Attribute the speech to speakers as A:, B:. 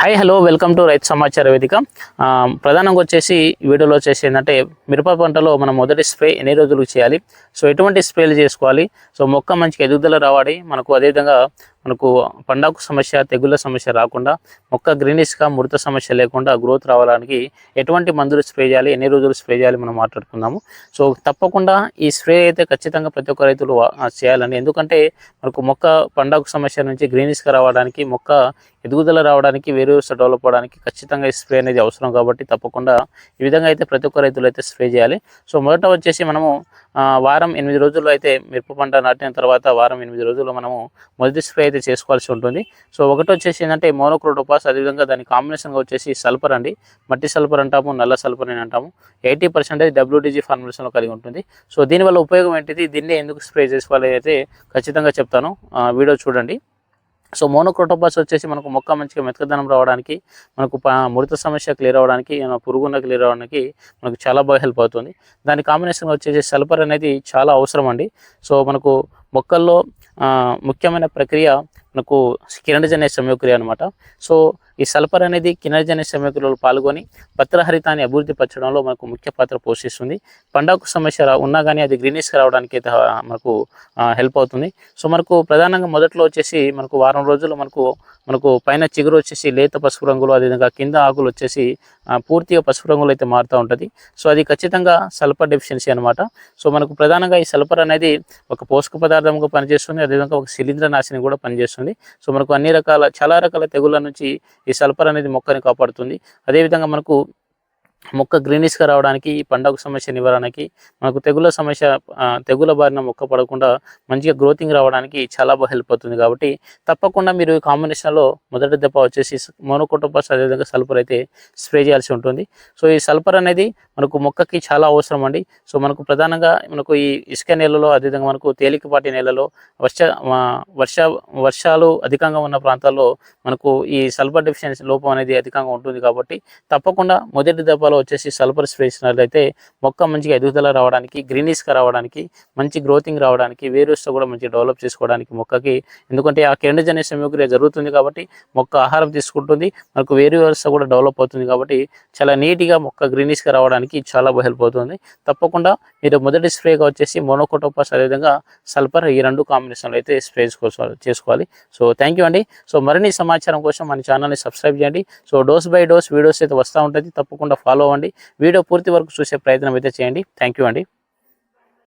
A: Hi hello welcome to రైతు సమాచార వేదిక ప్రధానంగా వచ్చేసి వీడియోలో వచ్చేసి ఏంటంటే మిరప పంటలో మనం మొదటి స్ప్రే ఎన్ని రోజులు చేయాలి? సో ఎటువంటి స్ప్రేలు చేసుకోవాలి? సో మొక్క మంచిగా ఎదుగుదల రావాలి. మనకు అదేవిధంగా మనకు పండాకు సమస్య తెగుళ్ళ సమస్య రాకుండా మొక్క గ్రీనిష్గా ముడత సమస్య లేకుండా గ్రోత్ రావడానికి ఎటువంటి మందులు స్ప్రే చేయాలి ఎన్ని రోజులు స్ప్రే చేయాలి మనం మాట్లాడుకుందాము. సో తప్పకుండా ఈ స్ప్రే అయితే ఖచ్చితంగా ప్రతి ఒక్క రైతులు చేయాలండి. ఎందుకంటే మనకు మొక్క పండాకు సమస్య నుంచి గ్రీనిష్గా రావడానికి మొక్క ఎదుగుదల రావడానికి వేరే డెవలప్ అవడానికి ఖచ్చితంగా ఈ స్ప్రే అనేది అవసరం కాబట్టి తప్పకుండా ఈ విధంగా అయితే ప్రతి ఒక్క రైతులు అయితే స్ప్రే చేయాలి. సో మొదట వచ్చేసి మనము వారం ఎనిమిది రోజులు అయితే మిరప పంట నాటిన తర్వాత వారం ఎనిమిది రోజులు మనము మొదటి స్ప్రే అయితే చేసుకోవాల్సి ఉంటుంది. సో ఒకటి వచ్చేసి ఏంటంటే మోనోక్రోటోపాస్ అదేవిధంగా దాని కాంబినేషన్గా వచ్చేసి సల్ఫర్ అండి. మట్టి సల్ఫర్ అంటాము నల్ల సల్ఫర్ అని అంటాము. ఎయిటీ పర్సెంటేజ్ డబ్ల్యూడీజీ ఫార్ములేషన్లో కలిగి ఉంటుంది. సో దీనివల్ల ఉపయోగం ఏంటిది? దీన్నే ఎందుకు స్ప్రే చేసుకోవాలి అయితే ఖచ్చితంగా చెప్తాను. వీడియో చూడండి. సో మోనోక్రోటోపాస్ వచ్చేసి మనకు మొక్క మంచిగా మెతకదనం రావడానికి మనకు ముడత సమస్య క్లియర్ అవ్వడానికి పురుగున్న క్లియర్ అవ్వడానికి మనకు చాలా బాగా హెల్ప్ అవుతుంది. దాని కాంబినేషన్ వచ్చేసి సల్ఫర్ అనేది చాలా అవసరం అండి. సో మనకు మొక్కల్లో ముఖ్యమైన ప్రక్రియ మనకు కిరణజన్య సమయక్రియ అనమాట సో ఈ సల్ఫర్ అనేది కిరణజన్య సమయక్రియలో పాల్గొని పత్రహరితాన్ని అభివృద్ధి పరచడంలో మనకు ముఖ్య పాత్ర పోషిస్తుంది. పండాకు సమస్య రా- ఉన్నా కానీ అది గ్రీనిష్గా రావడానికి అయితే మనకు హెల్ప్ అవుతుంది. సో మనకు ప్రధానంగా మొదట్లో వచ్చేసి మనకు వారం రోజులు మనకు మనకు పైన చిగురు వచ్చేసి లేత పసుపు రంగులు అదేవిధంగా కింద ఆకులు వచ్చేసి పూర్తిగా పసుపు రంగులు అయితే మారుతూ ఉంటుంది. సో అది ఖచ్చితంగా సల్ఫర్ డెఫిషియన్సీ అనమాట సో మనకు ప్రధానంగా ఈ సల్ఫర్ అనేది ఒక పోషక పదార్థంగా పనిచేస్తుంది అదేవిధంగా ఒక శిలీంద్ర నాశిని కూడా పనిచేస్తుంది. సో మనకు అన్ని రకాల చాలా రకాల తెగుళ్ళ నుంచి ఈ సల్ఫర్ అనేది మొక్కని కాపాడుతుంది. అదేవిధంగా మనకు మొక్క గ్రీనిష్గా రావడానికి ఈ పండగ సమస్య నివారణకి మనకు తెగుల సమస్య తెగుల బారిన మొక్క పడకుండా మంచిగా గ్రోతింగ్ రావడానికి చాలా బాగా హెల్ప్ అవుతుంది. కాబట్టి తప్పకుండా మీరు ఈ కాంబినేషన్లో మొదటి దెబ్బ వచ్చేసి మోనోకోటోపాస్ అదేవిధంగా సల్ఫర్ అయితే స్ప్రే చేయాల్సి ఉంటుంది. సో ఈ సల్ఫర్ అనేది మనకు మొక్కకి చాలా అవసరం అండి. సో మనకు ప్రధానంగా మనకు ఈ ఇసుక నేలలో అదేవిధంగా మనకు తేలికపాటి నేలలో వర్ష వర్ష వర్షాలు అధికంగా ఉన్న ప్రాంతాల్లో మనకు ఈ సల్ఫర్ డెఫిషియన్సీ లోపం అనేది అధికంగా ఉంటుంది కాబట్టి తప్పకుండా మొదటి దెబ్బలో వచ్చేసి సల్ఫర్ స్ప్రే చేసినట్లయితే మొక్క మంచిగా ఎదుగుదల రావడానికి గ్రీనిష్గా రావడానికి మంచి గ్రోతింగ్ రావడానికి వేరుస్తో కూడా మంచి డెవలప్ చేసుకోవడానికి మొక్కకి ఎందుకంటే ఆ కిరణజన్య సమగ్ర జరుగుతుంది కాబట్టి మొక్క ఆహారం తీసుకుంటుంది మనకు వేరు వ్యవస్థ కూడా డెవలప్ అవుతుంది కాబట్టి చాలా నీట్గా మొక్క గ్రీనిష్గా రావడానికి చాలా బాగా హెల్ప్ అవుతుంది. తప్పకుండా మీరు మొదటి స్ప్రేగా వచ్చేసి మోనోకోటోపాస్ అదేవిధంగా సల్ఫర్ ఈ రెండు కాంబినేషన్లో అయితే స్ప్రే చేసుకోవాలి చేసుకోవాలి. సో థ్యాంక్ యూ అండి. సో మరిన్ని సమాచారం కోసం మన ఛానల్ని సబ్స్క్రైబ్ చేయండి. So dose by dose videos అయితే వస్తూ ఉంటుంది. తప్పకుండా ఫాలో అవ్వండి. వీడియో పూర్తి వరకు చూసే ప్రయత్నం అయితే చేయండి. థ్యాంక్ యూ అండి.